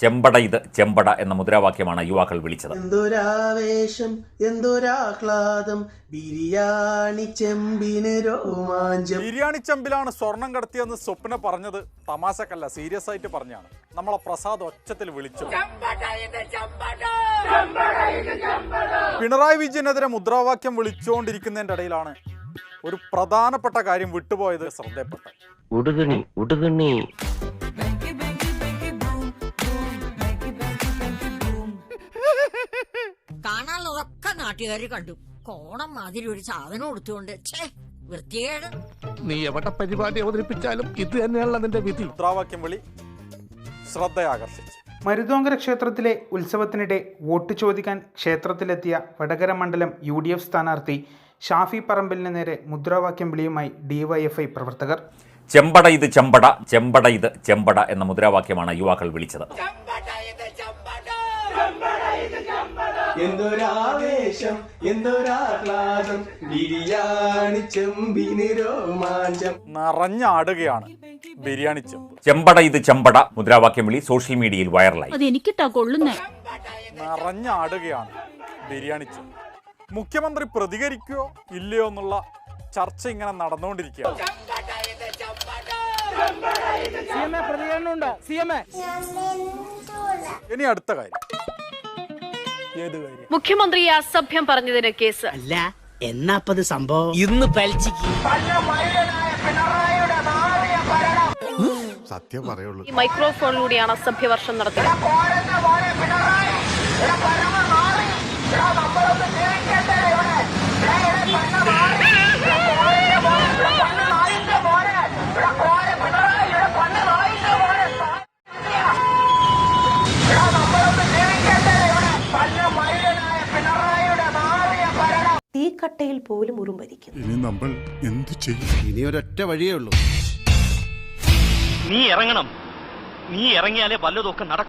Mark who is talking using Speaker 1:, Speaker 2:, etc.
Speaker 1: ചെമ്പട ഇത് ചെമ്പട എന്ന മുദ്രാവാക്യമാണ് യുവാക്കൾ വിളിച്ചത്.
Speaker 2: എന്തൊരാവേശം എന്തൊരാഹ്ലാദം. ബിരിയാണി ചെമ്പിന് രോമാഞ്ചം.
Speaker 3: ബിരിയാണി ചെമ്പിലാണ് സ്വർണം കടത്തിയെന്ന് സ്വപ്ന പറഞ്ഞത് തമാശക്കല്ല സീരിയസ് ആയിട്ട് പറഞ്ഞാണ്. നമ്മളെ പ്രസാദ് ഒച്ചത്തിൽ വിളിച്ചു. പിണറായി വിജയനെതിരെ മുദ്രാവാക്യം വിളിച്ചുകൊണ്ടിരിക്കുന്നതിന്റെ ഇടയിലാണ് ഒരു പ്രധാനപ്പെട്ട കാര്യം വിട്ടുപോയത് ശ്രദ്ധയപ്പെട്ടത്.
Speaker 4: ഉടുതുണി ഉടുതുണി.
Speaker 5: കാണാനുള്ളതൊക്കെ നാട്ടുകാര് കണ്ടു. കോണം മാതിരി ഒരു സാധനം കൊടുത്തുകൊണ്ട് ഛേ വൃത്തികേട്.
Speaker 6: നീ എവിടെ പരിപാടി അവതരിപ്പിച്ചാലും ഇത് തന്നെയാണ് അതിന്റെ വിധി.
Speaker 3: മുദ്രാവാക്യം വിളി. ശ്രദ്ധയാകർഷിച്ചു.
Speaker 7: മരുതോങ്കര ക്ഷേത്രത്തിലെ ഉത്സവത്തിനിടെ വോട്ട് ചോദിക്കാൻ ക്ഷേത്രത്തിലെത്തിയ വടകര മണ്ഡലം യു ഡി എഫ് സ്ഥാനാർത്ഥി ഷാഫി പറമ്പലിന് നേരെ മുദ്രാവാക്യം വിളിയുമായി ഡിവൈഎഫ്ഐ പ്രവർത്തകർ.
Speaker 1: ചെമ്പട ഇത് ചെമ്പട ചെമ്പട ഇത് ചെമ്പട എന്ന മുദ്രാവാക്യമാണ് യുവാക്കൾ വിളിച്ചത്.
Speaker 2: എന്തൊരാവേശം എന്തൊരാഹ്ലാദം ബിരിയാണി ചെമ്പിന് രോമാഞ്ചം
Speaker 3: നിറഞ്ഞാടുകയാണ് ബിരിയാണി ചെമ്പ്.
Speaker 1: ചെമ്പട ഇത് ചെമ്പട. മുദ്രാവാക്യം വിളി സോഷ്യൽ മീഡിയയിൽ വൈറലായി.
Speaker 8: അതെനിക്കിട്ടാ കൊള്ളുന്നേ.
Speaker 3: നിറഞ്ഞാടുകയാണ് ബിരിയാണി ചെമ്പ്. മുഖ്യമന്ത്രി പ്രതികരിക്കോ ഇല്ലയോ എന്നുള്ള ചർച്ച ഇങ്ങനെ നടന്നുകൊണ്ടിരിക്കുകയാണ്. ഇനി അടുത്ത കാര്യം. ഏത് കാര്യം?
Speaker 8: മുഖ്യമന്ത്രിയെ അസഭ്യം പറഞ്ഞതിന് കേസ്.
Speaker 9: അല്ല എന്നാപ്പത് സംഭവം?
Speaker 6: ഇന്ന് പലിച്ചിക്ക്
Speaker 10: സത്യം പറയുള്ളൂ.
Speaker 8: ഈ മൈക്രോഫോണിലൂടെയാണ് അസഭ്യവർഷം നടത്തിയത്.
Speaker 11: തീക്കട്ടയിൽ പോലും ഉറുമ്പരിക്കും
Speaker 10: ഇനി നമ്മൾ എന്ത് ചെയ്യും?
Speaker 6: ഇനി ഒരൊറ്റ വഴിയേ ഉള്ളൂ.
Speaker 4: നീ ഇറങ്ങണം. നീ ഇറങ്ങിയാലേ വല്ലതൊക്കെ നടക്കും.